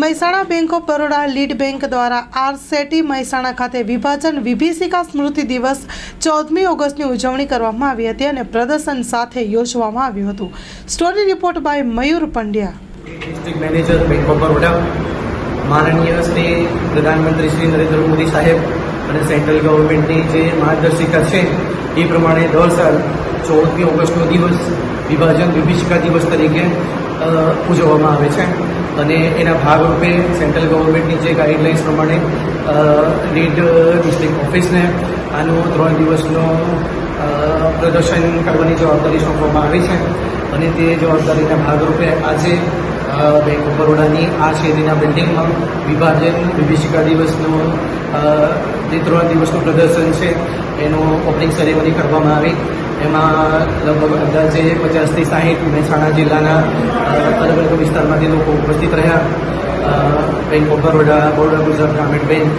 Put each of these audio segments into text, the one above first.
Mehsana Bank of Baroda lead bank દ્વારા RSETI Mehsana ખાતે વિભાજન વિભીષિકા સ્મૃતિ દિવસ ચૌદમી ઓગસ્ટની ઉજવણી કરવામાં આવી હતી અને પ્રદર્શન સાથે યોજવામાં આવ્યું હતું. Story report by Mayur Pandya. District manager bank of Baroda, માનનીય શ્રી પ્રધાનમંત્રી શ્રી નરેન્દ્ર મોદી સાહેબ અને સેન્ટ્રલ ગવર્મેન્ટની જે માર્ગદર્શિકા છે, એ પ્રમાણે દર સાલ ચૌદમી ઓગસ્ટનો દિવસ વિભાજન વિભીષિકા દિવસ તરીકે ઉજવવામાં આવે છે. અને એના ભાગરૂપે સેન્ટ્રલ ગવર્મેન્ટની જે ગાઈડલાઇન્સ પ્રમાણે લીડ ડિસ્ટ્રિક્ટ ઓફિસને આનું ત્રણ દિવસનો પ્રદર્શન કરવાની જવાબદારી સોંપવામાં આવી છે. અને તે જવાબદારીના ભાગરૂપે આજે બેંક ઓફ બરોડાની આ શેરીના બિલ્ડિંગમાં વિભાજન વિભીષિકા દિવસનું જે ત્રણ દિવસનું પ્રદર્શન છે, એનું ઓપનિંગ સેરેમની કરવામાં આવી. એમાં લગભગ અંદાજે પચાસથી સાહીઠ મહેસાણા જિલ્લાના અલગ અલગ વિસ્તારમાંથી લોકો ઉપસ્થિત રહ્યા. Bank of Baroda Baroda Gujarat Gramin bank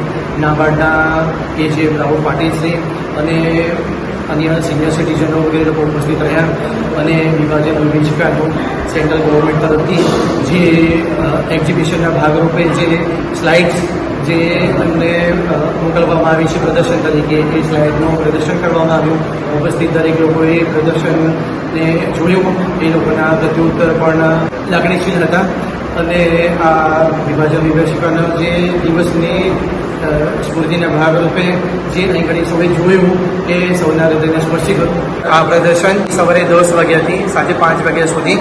નાબાર્ડના KGF Rahul પાટીલશ્રી અને અન્ય સિનિયર સિટીઝનો વગેરે લોકો ઉપસ્થિત રહ્યા અને વિભાજન વિભીષિકાનું સેન્ટ્રલ ગવર્મેન્ટ તરફથી જે એક્ઝિબિશનના ભાગરૂપે જે સ્લાઇડ્સ જે અમને મોકલવામાં આવી છે પ્રદર્શન તરીકે, એ સ્લાઇડનું પ્રદર્શન કરવામાં આવ્યું. ઉપસ્થિત દરેક લોકોએ પ્રદર્શનને જોયું. એ લોકોના પ્રત્યુત્તર પણ લાગણીશીલ હતા. અને આ વિભાજન વિભીષિકાનો જે દિવસની સ્મૃતિના ભાગરૂપે જે અહીં ઘણી સૌએ જોયું એ સૌના હૃદયને સ્પર્શી ગયું. આ પ્રદર્શન સવારે દસ વાગ્યાથી સાંજે પાંચ વાગ્યા સુધી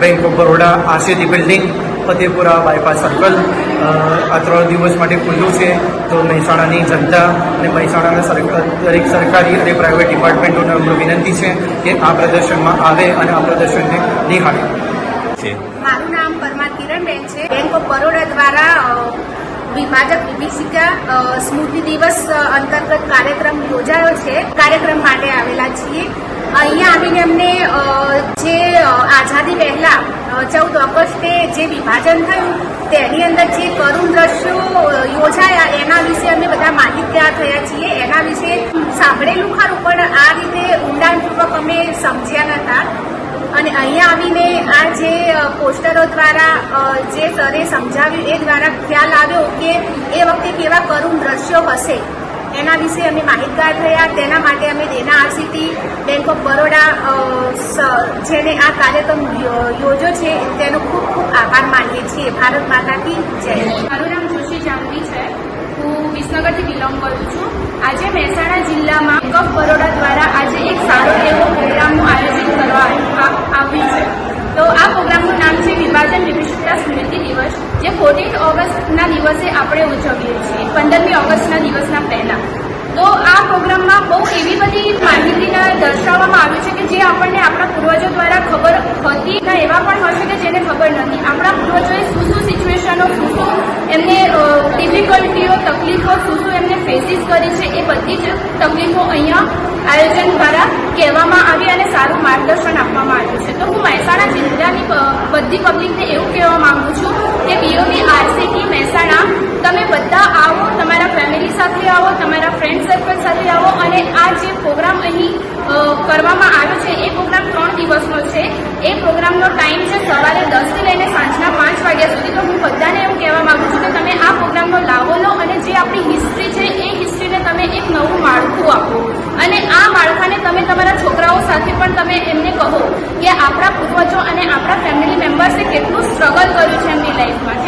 bank of Baroda Ashirvadi building Fatepura bypass circle આ ત્રણ દિવસ માટે ખુલ્લું છે. તો મહેસાણાની જનતા અને મહેસાણાના સરકાર, દરેક સરકારી અને પ્રાઇવેટ ડિપાર્ટમેન્ટોને અમને વિનંતી છે કે આ પ્રદર્શનમાં આવે અને આ પ્રદર્શનને નિહાળે. છે મારું નામ પરમાર કિરણબેન છે. બેંક ઓફ બરોડા દ્વારા વિભાજક વિભીષિકા સ્મૃતિ દિવસ અંતર્ગત કાર્યક્રમ યોજાયો છે. કાર્યક્રમ માટે આવેલા છીએ. અહીંયા આવીને અમને જે આઝાદી પહેલા ચૌદ ઓગસ્ટે જે વિભાજન થયું, તેની અંદર જે કરુણ દ્રશ્યો યોજાયા, એના વિશે અમે બધા માહિતગાર થયા છીએ. એના વિશે સાંભળેલું ખરું, પણ આ રીતે ઊંડાણપૂર્વક અમે સમજ્યા નતા અને અહીંયા આવીને આ જે પોસ્ટરો દ્વારા જે સરે સમજાવ્યું, એ દ્વારા ખ્યાલ આવ્યો કે એ વખતે કેવા કરુણ દ્રશ્યો હશે. એના વિશે અમે માહિતગાર થયા. તેના માટે અમે Dena RSETI, Bank of Baroda જેને આ કાર્યક્રમ યોજો છે, તેનો ખૂબ ખૂબ આભાર માનીએ છીએ. ભારત માતાથી જય. મારું નામ જોશી જાનવી છે. હું વિસનગરથી બિલોંગ કરું છું. આજે મહેસાણા જિલ્લામાં બેંક ઓફ બરોડા દ્વારા આજે એક સારો એવો પ્રોગ્રામનું આયોજન કરવા આવ્યું છે તો આ પ્રોગ્રામનું નામ છે વિભાજન વિભીષિકા સ્મૃતિ દિવસ જે ફોર્ટીન ઓગસ્ટના દિવસે આપણે ઉજવીએ છીએ, પંદરમી ઓગસ્ટના દિવસના પહેલા. તો આ પ્રોગ્રામમાં બહુ એવી બધી માહિતીના દર્શાવવામાં આવ્યું છે કે જે આપણને આપણા પૂર્વજો દ્વારા ખબર હતી ના એવા પણ હશે કે જેને ખબર નથી. આપણા પૂર્વજોએ શું શું સિચ્યુએશનો શું શું એમને ડિફિકલ્ટીઓ તકલીફો, શું શું એમને ફેસીસ કરી છે, એ બધી જ તકલીફો અહીંયા આયોજન દ્વારા કહેવામાં આવી અને સારું માર્ગદર્શન આપવામાં આવ્યું છે. તો હું મહેસાણા જિલ્લાની બધી પબ્લિકને એવું કહેવા માંગુ છું કે બીઓબી આરસીટી મહેસાણા સ્ટ્રગલ કર્યું છે એમની લાઈફમાં